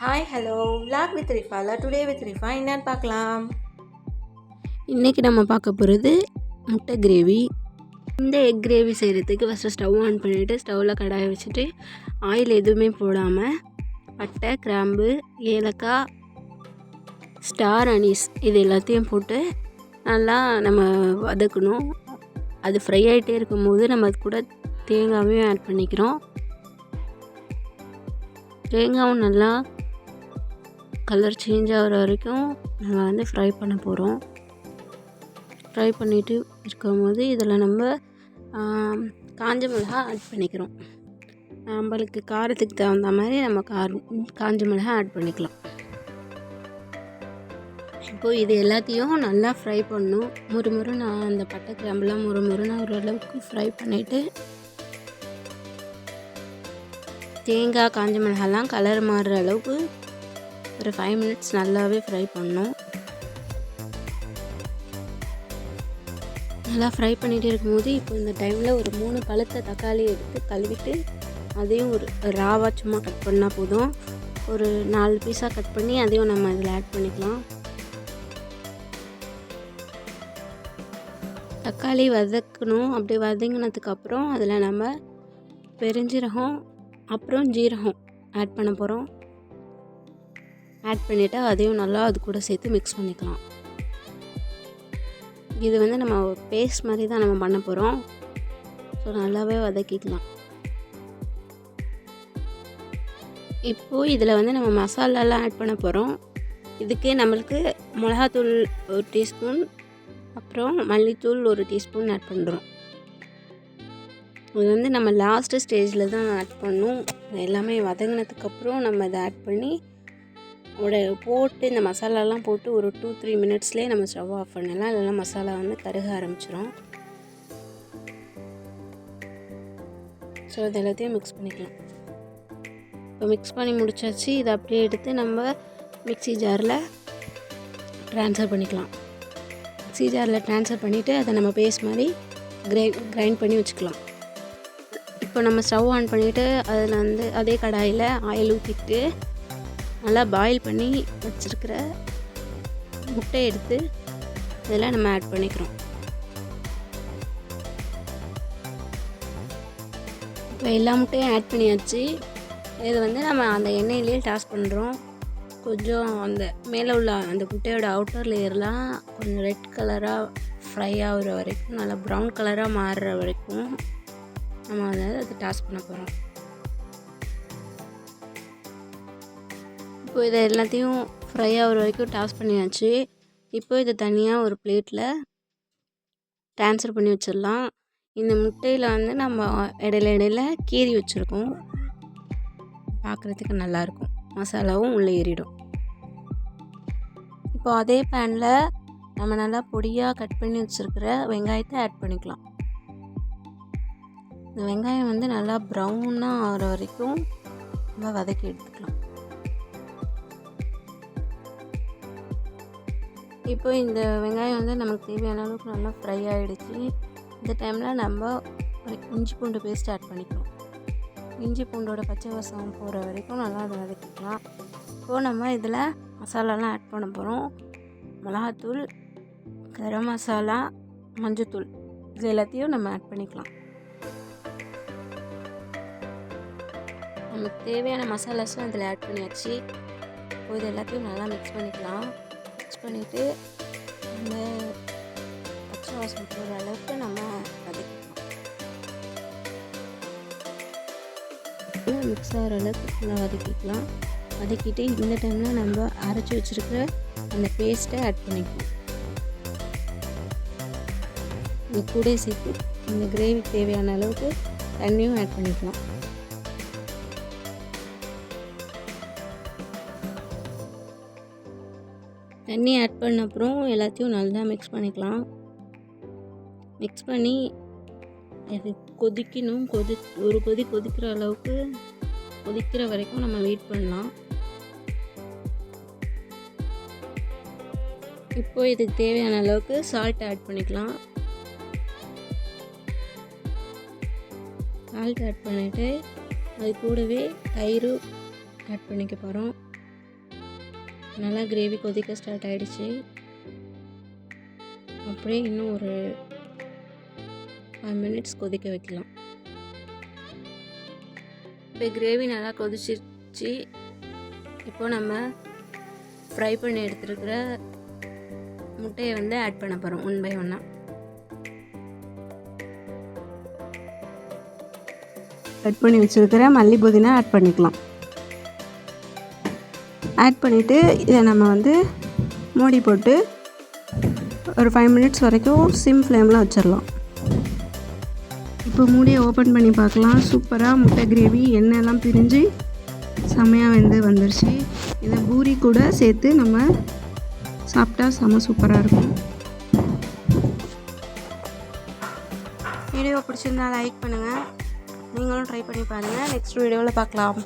Hi hello vlog with ரிஃபால today with Rifa என்னன்னு பார்க்கலாம். இன்றைக்கி நம்ம பார்க்க போகிறது முட்டை கிரேவி இந்த எக் கிரேவி செய்கிறதுக்கு ஃபஸ்ட்டு ஸ்டவ் ஆன் பண்ணிவிட்டு ஸ்டவ்வில் கடாயை வச்சுட்டு ஆயில் எதுவுமே போடாமல் பட்டை கிராம்பு ஏலக்காய் ஸ்டார் அனீஸ் இது எல்லாத்தையும் போட்டு நல்லா நம்ம வதக்கணும். அது ஃப்ரை ஆகிட்டே இருக்கும்போது நம்ம அது கூட தேங்காவையும் ஆட் பண்ணிக்கிறோம். தேங்காவும் நல்லா கலர் சேஞ்ச் ஆகிற வரைக்கும் நம்ம வந்து ஃப்ரை பண்ண போகிறோம் ஃப்ரை பண்ணிட்டு இருக்கும்போது இதில் நம்ம காஞ்ச மிளகா ஆட் பண்ணிக்கிறோம். நம்மளுக்கு காரத்துக்கு தகுந்த மாதிரி நம்ம கார் காஞ்ச மிளகா ஆட் பண்ணிக்கலாம். இப்போது இது எல்லாத்தையும் நல்லா ஃப்ரை பண்ணணும். முறுமுறு நான் அந்த பட்டை கிராம்பெலாம் முறுமுறுன்னு ஓரளவுக்கு ஃப்ரை பண்ணிவிட்டு தேங்காய் காஞ்ச மிளகாலாம் கலர் மாறுற அளவுக்கு ஒரு ஃபைவ் மினிட்ஸ் நல்லாவே ஃப்ரை பண்ணும். நல்லா ஃப்ரை பண்ணிகிட்டே இருக்கும்போது இப்போ இந்த டைமில் ஒரு மூணு பழுத்த தக்காளி எடுத்து கழுவிட்டு அதையும் ஒரு ராவாக சும்மா கட் பண்ணால் போதும். ஒரு நாலு பீஸாக கட் பண்ணி அதையும் நம்ம இதில் ஆட் பண்ணிக்கலாம். தக்காளி வதக்கணும். அப்படி வதங்கினதுக்கப்புறம் அதில் நம்ம பெருஞ்சீரகம் அப்புறம் ஜீரகம் ஆட் பண்ண போகிறோம் ஆட் பண்ணிவிட்டு அதையும் நல்லா அது கூட சேர்த்து மிக்ஸ் பண்ணிக்கலாம். இது வந்து நம்ம பேஸ்ட் மாதிரி தான் நம்ம பண்ண போகிறோம் ஸோ நல்லாவே வதக்கிக்கலாம். இப்போது இதில் வந்து நம்ம மசாலாலாம் ஆட் பண்ண போகிறோம் இதுக்கு நம்மளுக்கு மிளகாத்தூள் ஒரு டீஸ்பூன் அப்புறம் மல்லித்தூள் ஒரு டீஸ்பூன் ஆட் பண்ணுறோம் இது வந்து நம்ம லாஸ்ட்டு ஸ்டேஜில் தான் ஆட் பண்ணும் எல்லாமே வதங்கினதுக்கப்புறம் நம்ம இதை ஆட் பண்ணி உட போட்டு இந்த மசாலாலாம் போட்டு ஒரு டூ த்ரீ மினிட்ஸ்லேயே நம்ம ஸ்டவ் ஆஃப் பண்ணலாம். இல்லைனா மசாலா வந்து கருக ஆரம்பிச்சிடும் ஸோ இது எல்லாத்தையும் மிக்ஸ் பண்ணிக்கலாம். இப்போ மிக்ஸ் பண்ணி முடிச்சாச்சு. இதை அப்படியே எடுத்து நம்ம மிக்ஸி ஜாரில் ட்ரான்ஸ்ஃபர் பண்ணிக்கலாம். மிக்ஸி ஜாரில் ட்ரான்ஸ்ஃபர் பண்ணிவிட்டு அதை நம்ம பேஸ்ட் மாதிரி கிரை கிரைண்ட் பண்ணி வச்சுக்கலாம். இப்போ நம்ம ஸ்டவ் ஆன் பண்ணிவிட்டு அதில் வந்து அதே கடாயில் ஆயில் ஊற்றிட்டு நல்லா பாயில் பண்ணி வச்சுருக்கிற முட்டையை எடுத்து இதெல்லாம் நம்ம ஆட் பண்ணிக்கிறோம். இப்போ எல்லா முட்டையும் ஆட் பண்ணியாச்சு. இது வந்து நம்ம அந்த எண்ணெயிலே டாஸ் பண்ணுறோம் கொஞ்சம் அந்த மேலே உள்ள அந்த முட்டையோட அவுட்டர் லேயர்லாம் கொஞ்சம் ரெட் கலராக ஃப்ரை ஆகிற வரைக்கும் நல்லா ப்ரௌன் கலராக மாறுற வரைக்கும் நம்ம அதை அதை டாஸ் பண்ண போகிறோம் இப்போ இதை எல்லாத்தையும் ஃப்ரை ஆகிற வரைக்கும் டாஸ் பண்ணியாச்சு. இப்போ இதை தனியாக ஒரு பிளேட்டில் ட்ரான்ஸ்ஃபர் பண்ணி வச்சிடலாம். இந்த முட்டையில் வந்து நம்ம இடையில இடையில கீறி வச்சுருக்கோம். பார்க்குறதுக்கு நல்லாயிருக்கும் மசாலாவும் உள்ளே ஏறிடும். இப்போ அதே பேனில் நம்ம நல்லா பொடியாக கட் பண்ணி வச்சுருக்கிற வெங்காயத்தை ஆட் பண்ணிக்கலாம். இந்த வெங்காயம் வந்து நல்லா ப்ரௌனாக ஆகிற வரைக்கும் நல்லா வதக்கி எடுத்துக்கலாம். இப்போ இந்த வெங்காயம் வந்து நமக்கு தேவையான அளவுக்கு நல்லா ஃப்ரை ஆகிடுச்சு இந்த டைமில் நம்ம இஞ்சி பூண்டு பேஸ்ட் ஆட் பண்ணிக்கணும். இஞ்சி பூண்டோட பச்சை வாசம் போகிற வரைக்கும் நல்லா அதை வதக்கிக்கலாம். இப்போது நம்ம இதில் மசாலாலாம் ஆட் பண்ண போகிறோம் மிளகாத்தூள் கரம் மசாலா மஞ்சத்தூள். இது எல்லாத்தையும் நம்ம ஆட் பண்ணிக்கலாம். நமக்கு தேவையான மசாலாஸும் அதில் ஆட் பண்ணியாச்சு. இப்போ இது எல்லாத்தையும் நல்லா மிக்ஸ் பண்ணிக்கலாம். பண்ணிவிட்டு அந்த பச்சை வாசம் போகிற அளவுக்கு நம்ம வதக்கிக்கலாம். மிக்ஸ் ஆகிற அளவுக்கு நல்லா வதக்கிக்கலாம். வதக்கிட்டு இந்த டைமில் நம்ம அரைச்சி வச்சுருக்கிற அந்த பேஸ்ட்டை ஆட் பண்ணிக்கலாம். இது கூட சேர்த்து இந்த கிரேவி தேவையான அளவுக்கு தண்ணியும் ஆட் பண்ணிக்கலாம். தண்ணி ஆட் பண்ண அப்புறம் எல்லாத்தையும் நல்லா மிக்ஸ் பண்ணிக்கலாம். மிக்ஸ் பண்ணி அது கொதிக்கணும். கொதி ஒரு கொதி கொதிக்கிற அளவுக்கு கொதிக்கிற வரைக்கும் நம்ம வெயிட் பண்ணலாம். இப்போ இதுக்கு தேவையான அளவுக்கு சால்ட் ஆட் பண்ணிக்கலாம். சால்ட் ஆட் பண்ணிவிட்டு அது கூடவே தயிர் ஆட் பண்ணிக்க போகிறோம் நல்லா கிரேவி கொதிக்க ஸ்டார்ட் ஆகிடுச்சு அப்படியே இன்னும் ஒரு ஃபைவ் மினிட்ஸ் கொதிக்க வைக்கலாம். இப்போ கிரேவி நல்லா கொதிச்சிருச்சு. இப்போ நம்ம ஃப்ரை பண்ணி எடுத்துருக்கிற முட்டையை வந்து ஆட் பண்ண போகிறோம் ஒன் பை ஒன்னாக கட் பண்ணி வச்சுருக்கிற மல்லி புதினா ஆட் பண்ணிக்கலாம். கட் பண்ணிவிட்டு இதை நம்ம வந்து மூடி போட்டு ஒரு ஃபைவ் மினிட்ஸ் வரைக்கும் சிம் ஃப்ளேமில் வச்சிடலாம். இப்போ மூடியை ஓப்பன் பண்ணி பார்க்கலாம். சூப்பராக முட்டை கிரேவி எண்ணெயெல்லாம் பிரிஞ்சு செம்மையாக வெந்து வந்துருச்சு. இதை பூரி கூட சேர்த்து நம்ம சாப்பிட்டா செம சூப்பராக இருக்கும். வீடியோ பிடிச்சிருந்தா லைக் பண்ணுங்கள் நீங்களும் ட்ரை பண்ணி பாருங்கள் நெக்ஸ்ட் வீடியோவில் பார்க்கலாம்.